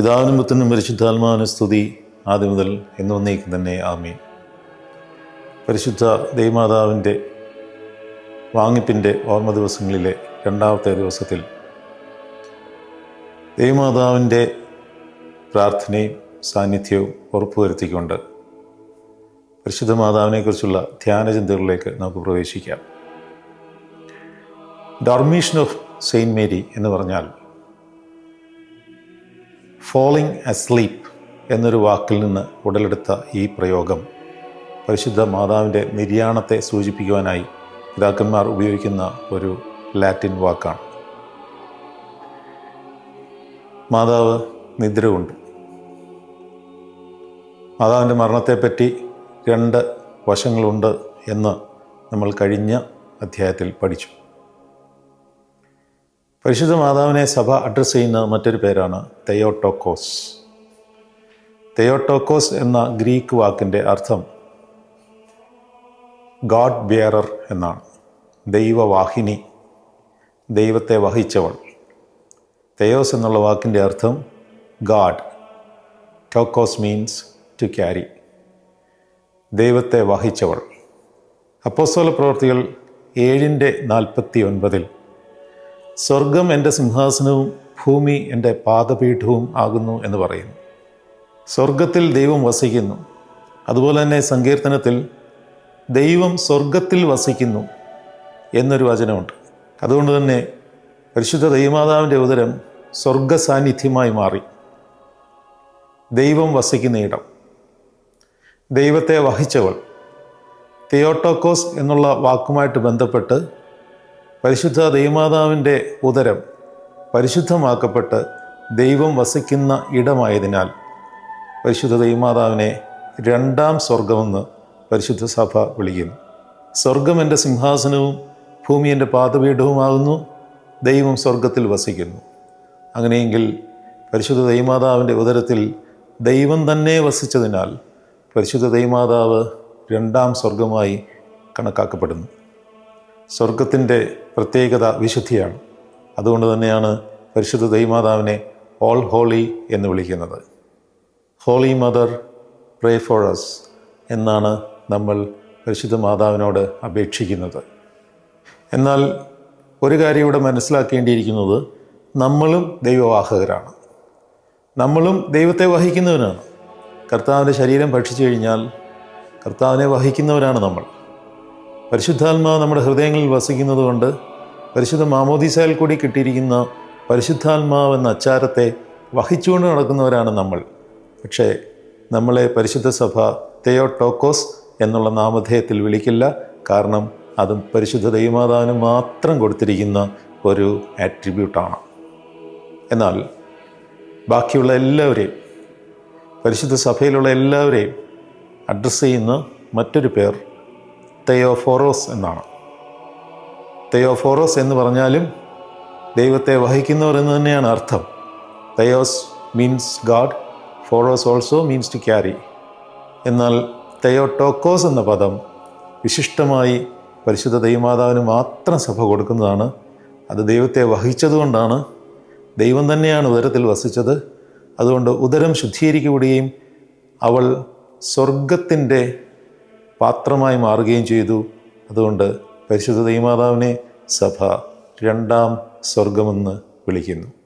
പിതാവിനും പുത്രനും പരിശുദ്ധാത്മാവിന് സ്തുതി. ആദ്യം മുതൽ എന്ന് വന്നേക്കും തന്നെ. ആമീൻ. പരിശുദ്ധ ദൈവമാതാവിന്റെ വാങ്ങിപ്പിന്റെ ഓർമ്മ ദിവസങ്ങളിലെ രണ്ടാമത്തെ ദിവസത്തിൽ ദൈവമാതാവിന്റെ പ്രാർത്ഥനയും സാന്നിധ്യവും ഉറപ്പുവരുത്തിക്കൊണ്ട് പരിശുദ്ധ മാതാവിനെക്കുറിച്ചുള്ള ധ്യാനചിന്തകളിലേക്ക് നമുക്ക് പ്രവേശിക്കാം. ഡർമീഷൻ ഓഫ് സെയിന്റ് മേരി എന്ന് പറഞ്ഞാൽ ഫോളിങ് അസ്ലീപ്പ് എന്നൊരു വാക്കിൽ നിന്ന് ഉടലെടുത്ത ഈ പ്രയോഗം പരിശുദ്ധ മാതാവിന്റെ നിര്യാണത്തെ സൂചിപ്പിക്കുവാനായി പിതാക്കന്മാർ ഉപയോഗിക്കുന്ന ഒരു ലാറ്റിൻ വാക്കാണ്. മാതാവ് നിദ്ര കൊണ്ട് മാതാവിന്റെ മരണത്തെപ്പറ്റി രണ്ട് വശങ്ങളുണ്ട് എന്ന് നമ്മൾ കഴിഞ്ഞ അധ്യായത്തിൽ പഠിച്ചു. പരിശുദ്ധ മാതാവിനെ സഭ അഡ്രസ്സ് ചെയ്യുന്ന മറ്റൊരു പേരാണ് തെയോട്ടോക്കോസ്. തെയോട്ടോക്കോസ് എന്ന ഗ്രീക്ക് വാക്കിന്റെ അർത്ഥം ഗാഡ് ബിയറർ എന്നാണ്. ദൈവവാഹിനി ദൈവത്തെ വഹിച്ചവൾ. തെയോസ് എന്നുള്ള വാക്കിന്റെ അർത്ഥം ഗാഡ് ടോക്കോസ് മീൻസ് ടു ക്യാരി ദൈവത്തെ വഹിച്ചവൾ. അപ്പോസോല പ്രവർത്തികൾ ഏഴിന്റെ നാൽപ്പത്തി ഒൻപതിൽ സ്വർഗം എന്റെ സിംഹാസനവും ഭൂമി എന്റെ പാദപീഠവും ആകുന്നു എന്ന് പറയുന്നു. സ്വർഗത്തിൽ ദൈവം വസിക്കുന്നു. അതുപോലെ തന്നെ സങ്കീർത്തനത്തിൽ ദൈവം സ്വർഗത്തിൽ വസിക്കുന്നു എന്നൊരു വചനമുണ്ട്. അതുകൊണ്ട് തന്നെ പരിശുദ്ധ ദൈവമാതാവിന്റെ ഉദരം സ്വർഗ സാന്നിധ്യമായി മാറി. ദൈവം വസിക്കുന്ന ഇടം. ദൈവത്തെ വഹിച്ചവൾ. തിയോട്ടോക്കോസ് എന്നുള്ള വാക്കുമായിട്ട് ബന്ധപ്പെട്ട് പരിശുദ്ധ ദൈവമാതാവിന്റെ ഉദരം പരിശുദ്ധമാക്കപ്പെട്ട് ദൈവം വസിക്കുന്ന ഇടമായതിനാൽ പരിശുദ്ധ ദൈവമാതാവിനെ രണ്ടാം സ്വർഗമെന്ന് പരിശുദ്ധ സഭ വിളിക്കുന്നു. സ്വർഗം എന്റെ സിംഹാസനവും ഭൂമി എന്റെ പാതപീഠവുമാകുന്നു ദൈവം സ്വർഗത്തിൽ വസിക്കുന്നു. അങ്ങനെയെങ്കിൽ പരിശുദ്ധ ദൈവമാതാവിന്റെ ഉദരത്തിൽ ദൈവം തന്നെ വസിച്ചതിനാൽ പരിശുദ്ധ ദൈവമാതാവ് രണ്ടാം സ്വർഗമായി കണക്കാക്കപ്പെടുന്നു. സ്വർഗത്തിന്റെ പ്രത്യേകത വിശുദ്ധിയാണ്. അതുകൊണ്ട് തന്നെയാണ് പരിശുദ്ധ ദൈവമാതാവിനെ ഓൾ ഹോളി എന്ന് വിളിക്കുന്നത്. Holy mother pray for us എന്നാണ് നമ്മൾ പരിശുദ്ധ മാതാവിനോട് അപേക്ഷിക്കുന്നത്. എന്നാൽ ഒരു കാര്യം ഇവിടെ മനസ്സിലാക്കേണ്ടിയിരിക്കുന്നത് നമ്മളും ദൈവവാഹകരാണ്. നമ്മളും ദൈവത്തെ വഹിക്കുന്നവരാണ്. കർത്താവിന്റെ ശരീരം ഭക്ഷിച്ചു കഴിഞ്ഞാൽ കർത്താവിനെ വഹിക്കുന്നവരാണ് നമ്മൾ. പരിശുദ്ധാത്മാവ് നമ്മുടെ ഹൃദയങ്ങളിൽ വസിക്കുന്നത് കൊണ്ട് പരിശുദ്ധ മാമോദീസയിൽ കൂടി കിട്ടിയിരിക്കുന്ന പരിശുദ്ധാത്മാവ് എന്ന അച്ചാരത്തെ വഹിച്ചുകൊണ്ട് നടക്കുന്നവരാണ് നമ്മൾ. പക്ഷേ നമ്മളെ പരിശുദ്ധ സഭ തെയോ ടോക്കോസ് എന്നുള്ള നാമധേയത്തിൽ വിളിക്കില്ല. കാരണം അതും പരിശുദ്ധ ദൈവമാതാവിന് മാത്രം കൊടുത്തിരിക്കുന്ന ഒരു ആട്രിബ്യൂട്ടാണ്. എന്നാൽ ബാക്കിയുള്ള എല്ലാവരെയും പരിശുദ്ധ സഭയിലുള്ള എല്ലാവരെയും അഡ്രസ്സ് ചെയ്യുന്ന മറ്റൊരു പേർ തെയോഫോറോസ് എന്നാണ്. തെയോഫോറോസ് എന്ന് പറഞ്ഞാലും ദൈവത്തെ വഹിക്കുന്നവർ എന്ന് തന്നെയാണ് അർത്ഥം. തെയോസ് മീൻസ് ഗാഡ് ഫോറോസ് ഓൾസോ മീൻസ് ടു ക്യാരി എന്നാൽ തെയോട്ടോക്കോസ് എന്ന പദം വിശിഷ്ടമായി പരിശുദ്ധ ദൈവമാതാവിന് മാത്രം സഭ കൊടുക്കുന്നതാണ്. അത് ദൈവത്തെ വഹിച്ചതുകൊണ്ടാണ്. ദൈവം തന്നെയാണ് ഉദരത്തിൽ വസിച്ചത്. അതുകൊണ്ട് ഉദരം ശുദ്ധീകരിക്കുകയും അവൾ സ്വർഗത്തിന്റെ പാത്രമായി മാറുകയും ചെയ്തു. അതുകൊണ്ട് പരിശുദ്ധ ദൈവമാതാവിനെ സഭ രണ്ടാം സ്വർഗമെന്ന് വിളിക്കുന്നു.